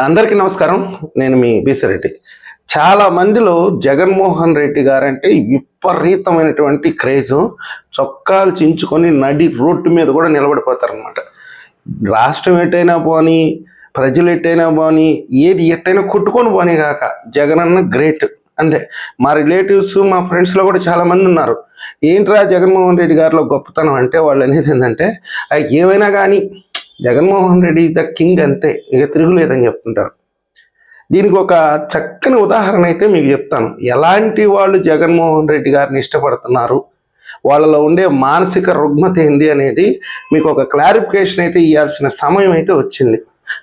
అందరికీ నమస్కారం. నేను మీ బీసిరెడ్డి చాలా మందిలో జగన్మోహన్ రెడ్డి గారంటే విపరీతమైనటువంటి క్రేజ్. చొక్కాలు చించుకొని నడి రోడ్డు మీద కూడా నిలబడిపోతారనమాట రాష్ట్రం ఎట్టైనా పోని ప్రజలు ఎట్టైనా పోని ఏది ఎట్టైనా కొట్టుకొని పోనీ కాక జగన్ అన్న గ్రేట్. అంతే. మా రిలేటివ్స్ మా ఫ్రెండ్స్లో కూడా చాలామంది ఉన్నారు. ఏంట్రా జగన్మోహన్ రెడ్డి గారిలో గొప్పతనం అంటే వాళ్ళు అనేది ఏంటంటే ఏమైనా కానీ జగన్మోహన్ రెడ్డి ద కింగ్ అంతే. ఇక తిరుగులేదని చెప్తుంటారు. దీనికి ఒక చక్కని ఉదాహరణ అయితే మీకు చెప్తాను. ఎలాంటి వాళ్ళు జగన్మోహన్ రెడ్డి గారిని ఇష్టపడుతున్నారు? వాళ్ళలో ఉండే మానసిక రుగ్మత ఏంది అనేది మీకు ఒక క్లారిఫికేషన్ అయితే ఇవ్వాల్సిన సమయం అయితే వచ్చింది.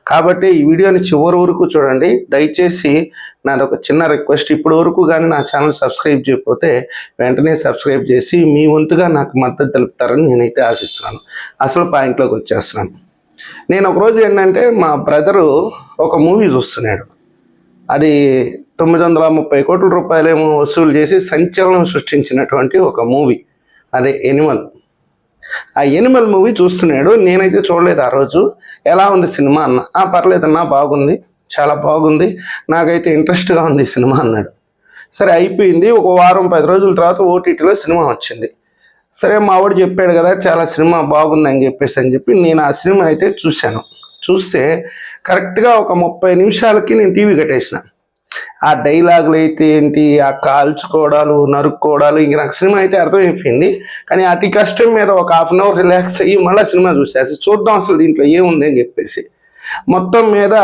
కాబట్టి ఈ వీడియోని చివరి వరకు చూడండి. దయచేసి నాది ఒక చిన్న రిక్వెస్ట్. ఇప్పటి వరకు కానీ నా ఛానల్ సబ్స్క్రైబ్ చేయకపోతే వెంటనే సబ్స్క్రైబ్ చేసి మీ వంతుగా నాకు మద్దతు తెలుపుతారని నేనైతే ఆశిస్తున్నాను. అసలు పాయింట్లోకి వచ్చేస్తున్నాను. నేను ఒకరోజు ఏంటంటే మా బ్రదరు ఒక మూవీ చూస్తున్నాడు. అది తొమ్మిది వందల ముప్పై కోట్ల రూపాయలేమో వసూలు చేసి సంచలనం సృష్టించినటువంటి ఒక మూవీ. అదే ఎనిమల్. ఆ ఎనిమల్ మూవీ చూస్తున్నాడు. నేనైతే చూడలేదు ఆ రోజు. ఎలా ఉంది సినిమా అన్న. "ఆ, పర్లేదన్నా బాగుంది. చాలా బాగుంది. నాకైతే ఇంట్రెస్ట్గా ఉంది సినిమా అన్నాడు. సరే అయిపోయింది. ఒక వారం పది రోజుల తర్వాత ఓటీటీలో సినిమా వచ్చింది. సరే మా వాడు చెప్పాడు కదా చాలా సినిమా బాగుందని చెప్పేసి అని చెప్పి నేను ఆ సినిమా అయితే చూశాను. చూస్తే కరెక్ట్గా ఒక ముప్పై నిమిషాలకి నేను టీవీ కట్టేసిన. ఆ డైలాగులు అయితే ఏంటి ఆ కాల్చుకోవడాలు నరుక్కోవడాలు ఇంక నాకు సినిమా అయితే అర్థమైపోయింది. కానీ అతి కష్టం మీద ఒక హాఫ్ అన్ అవర్ రిలాక్స్ అయ్యి మళ్ళీ సినిమా చూసేసి చూద్దాం అసలు దీంట్లో ఏముంది అని చెప్పేసి. మొత్తం మీద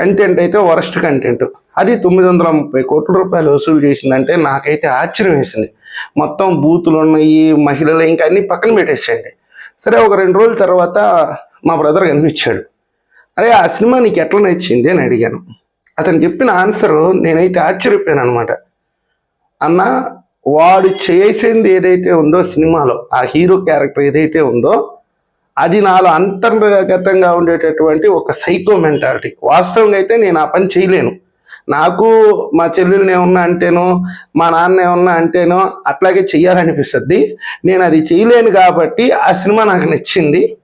కంటెంట్ అయితే వరస్ట్ కంటెంట్ అది తొమ్మిది వందల ముప్పై కోట్ల రూపాయలు వసూలు చేసిందంటే నాకైతే ఆశ్చర్యం వేసింది. మొత్తం బూతులు ఉన్నాయి మహిళలు ఇంకా అన్ని పక్కన పెట్టేసేయండి. సరే ఒక రెండు రోజుల తర్వాత మా బ్రదర్ కనిపించాడు. అరే ఆ సినిమా నీకు ఎట్లా నచ్చింది అని అడిగాను. అతను చెప్పిన ఆన్సర్ నేనైతే ఆశ్చర్యపోయాను అనమాట అన్న వాడు చేసింది ఏదైతే ఉందో సినిమాలో ఆ హీరో క్యారెక్టర్ ఏదైతే ఉందో అది నాలో అంతర్గతంగా ఉండేటటువంటి ఒక సైకో మెంటాలిటీ. వాస్తవంగా అయితే నేను ఆ పని చేయలేను. నాకు మా చెల్లెలు ఏమన్నా అంటేనో మా నాన్న ఏమన్నా అంటేనో అట్లాగే చెయ్యాలనిపిస్తుంది. నేను అది చేయలేను కాబట్టి ఆ సినిమా నాకు నచ్చింది.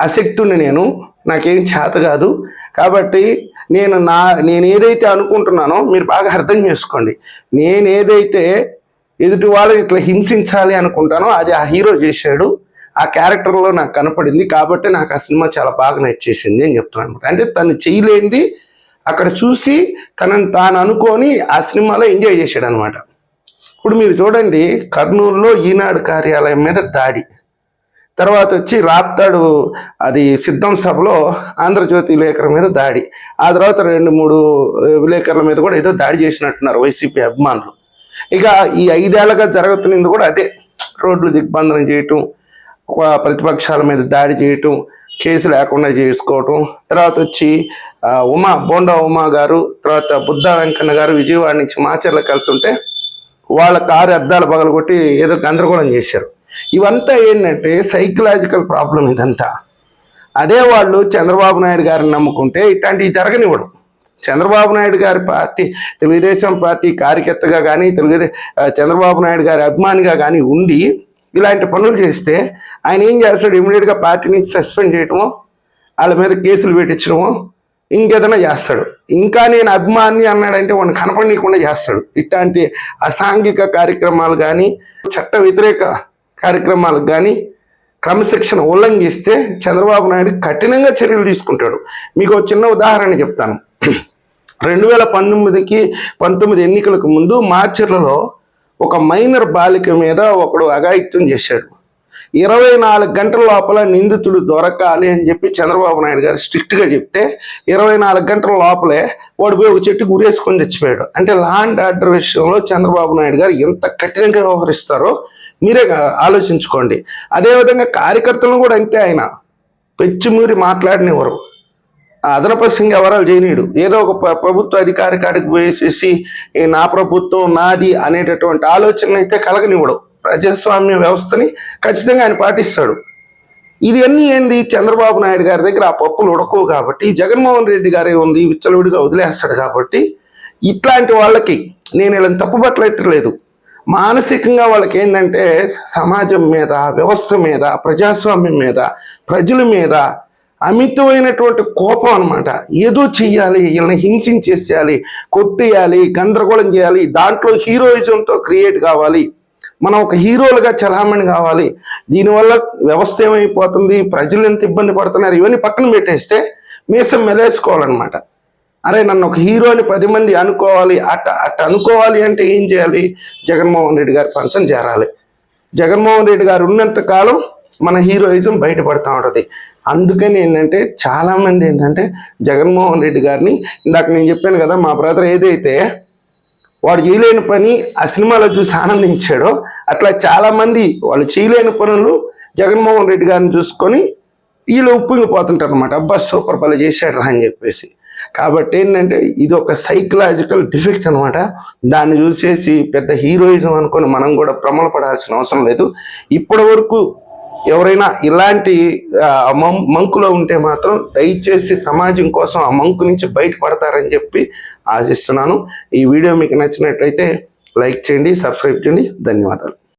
అసెక్టుని నేను నాకేం చేత కాదు. కాబట్టి నేను నా నేను ఏదైతే అనుకుంటున్నానో మీరు బాగా అర్థం చేసుకోండి. నేను ఏదైతే ఎదుటి వాళ్ళని ఇట్లా హింసించాలి అనుకుంటానో అది ఆ హీరో చేశాడు. ఆ క్యారెక్టర్లో నాకు కనపడింది కాబట్టి నాకు ఆ సినిమా చాలా బాగా నచ్చేసింది అని చెప్తున్నాను. అంటే తను చేయలేనిది అక్కడ చూసి తనని తాను అనుకొని ఆ సినిమాలో ఎంజాయ్ చేశాడు అనమాట ఇప్పుడు మీరు చూడండి కర్నూలులో ఈనాడు కార్యాలయం మీద దాడి. తర్వాత వచ్చి రాప్తాడు అది సిద్ధం సభలో ఆంధ్రజ్యోతి విలేకరుల మీద దాడి. ఆ తర్వాత రెండు మూడు విలేకరుల మీద కూడా ఏదో దాడి చేసినట్టున్నారు వైసీపీ అభిమానులు. ఇక ఈ ఐదేళ్ళుగా జరుగుతున్నది కూడా అదే. రోడ్లు దిగ్బంధనం చేయటం ప్రతిపక్షాల మీద దాడి చేయటం కేసు లేకుండా చేసుకోవటం తర్వాత వచ్చి ఉమా బోండా ఉమా గారు తర్వాత బుద్ధ వెంకన్న గారు విజయవాడ నుంచి మాచర్లకు వెళ్తుంటే వాళ్ళ కారు అద్దాలు పగలగొట్టి ఏదో గందరగోళం చేశారు. ఇవంతా ఏంటంటే సైకలాజికల్ ప్రాబ్లం ఇదంతా. అదే వాళ్ళు చంద్రబాబు నాయుడు గారిని నమ్ముకుంటే ఇట్లాంటివి జరగనివ్వడు. చంద్రబాబు నాయుడు గారి పార్టీ తెలుగుదేశం పార్టీ కార్యకర్తగా కానీ తెలుగుదేశం చంద్రబాబు నాయుడు గారి అభిమానిగా కానీ ఉండి ఇలాంటి పనులు చేస్తే ఆయన ఏం చేస్తాడు? ఇమీడియట్గా పార్టీ నుంచి సస్పెండ్ చేయటమో వాళ్ళ మీద కేసులు పెట్టించడమో ఇంకేదైనా చేస్తాడు. ఇంకా నేను అభిమాని అన్నాడంటే వాడిని కనపడనీయకుండా చేస్తాడు. ఇట్లాంటి అసాంఘిక కార్యక్రమాలు కానీ చట్ట వ్యతిరేక కార్యక్రమాలకు కానీ క్రమశిక్షణ ఉల్లంఘిస్తే చంద్రబాబు నాయుడు కఠినంగా చర్యలు తీసుకుంటాడు. మీకు చిన్న ఉదాహరణ చెప్తాను. రెండు వేల పంతొమ్మిదికి పంతొమ్మిది ఎన్నికలకు ముందు మార్చిలలో ఒక మైనర్ బాలిక మీద ఒకడు అఘాయిత్యం చేశాడు. ఇరవై నాలుగు గంటల లోపల నిందితుడు దొరకాలి అని చెప్పి చంద్రబాబు నాయుడు గారు స్ట్రిక్ట్గా చెప్తే ఇరవై నాలుగు గంటల లోపలే వాడు పోయి ఒక చెట్టు గురేసుకొని చచ్చిపోయాడు. అంటే లా అండ్ ఆర్డర్ విషయంలో చంద్రబాబు నాయుడు గారు ఎంత కఠినంగా వ్యవహరిస్తారో మీరే ఆలోచించుకోండి. అదేవిధంగా కార్యకర్తలను కూడా అంతే ఆయన. పెచ్చిమూరి మాట్లాడనివ్వరు అదనపు సింగ్ ఎవరాలు చేయనీయుడు. ఏదో ఒక ప్రభుత్వ అధికారి కాడికి పోయేసేసి నా ప్రభుత్వం నాది అనేటటువంటి ఆలోచన అయితే కలగనివ్వడు. ప్రజాస్వామ్య వ్యవస్థని ఖచ్చితంగా ఆయన పాటిస్తాడు. ఇది అన్నీ ఏంది? చంద్రబాబు నాయుడు గారి దగ్గర ఆ పప్పులు ఉడకవు కాబట్టి జగన్మోహన్ రెడ్డి గారే ఉంది విచ్చలవిడిగా వదిలేస్తాడు కాబట్టి ఇట్లాంటి వాళ్ళకి నేను ఇలా తప్పుపట్టలేదు మానసికంగా వాళ్ళకి ఏంటంటే సమాజం మీద వ్యవస్థ మీద ప్రజాస్వామ్యం మీద ప్రజల మీద అమితమైనటువంటి కోపం అనమాట ఏదో చెయ్యాలి వీళ్ళని హింసించేసేయాలి కొట్టేయాలి గందరగోళం చేయాలి దాంట్లో హీరోయిజంతో క్రియేట్ కావాలి. మనం ఒక హీరోలుగా చలామణి కావాలి. దీనివల్ల వ్యవస్థ ఏమైపోతుంది? ప్రజలు ఎంత ఇబ్బంది పడుతున్నారు? ఇవన్నీ పక్కన పెట్టేస్తే మీసం మెలేసుకోవాలన్నమాట. అరే నన్ను ఒక హీరో అని పది మంది అనుకోవాలి. అట్ట అట్ట అనుకోవాలి అంటే ఏం చేయాలి? జగన్మోహన్ రెడ్డి గారి పంచం చేరాలి జగన్మోహన్ రెడ్డి గారు ఉన్నంత కాలం మన హీరోయిజం బయటపడతా ఉంటుంది. అందుకని ఏంటంటే చాలామంది ఏంటంటే జగన్మోహన్ రెడ్డి గారిని ఇందాక నేను చెప్పాను కదా మా బ్రదర్ ఏదైతే వాడు చేయలేని పని ఆ సినిమాలో చూసి ఆనందించాడో అట్లా చాలామంది వాళ్ళు చేయలేని పనులు జగన్మోహన్ రెడ్డి గారిని చూసుకొని వీళ్ళు ఉప్పొంగిపోతుంటారు అనమాట అబ్బా సూపర్ పలు చేశాడు రా అని చెప్పేసి. కాబట్టి ఏంటంటే ఇది ఒక సైకలాజికల్ డిఫెక్ట్ అనమాట దాన్ని చూసేసి పెద్ద హీరోయిజం అనుకొని మనం కూడా ప్రమలపడాల్సిన అవసరం లేదు. ఇప్పటి వరకు ఎవరైనా ఇలాంటి మంకులో ఉంటే మాత్రం దయచేసి సమాజం కోసం ఆ మంకు నుంచి బయటపడతారని చెప్పి ఆశిస్తున్నాను. ఈ వీడియో మీకు నచ్చినట్లయితే లైక్ చేయండి సబ్స్క్రైబ్ చేయండి. ధన్యవాదాలు.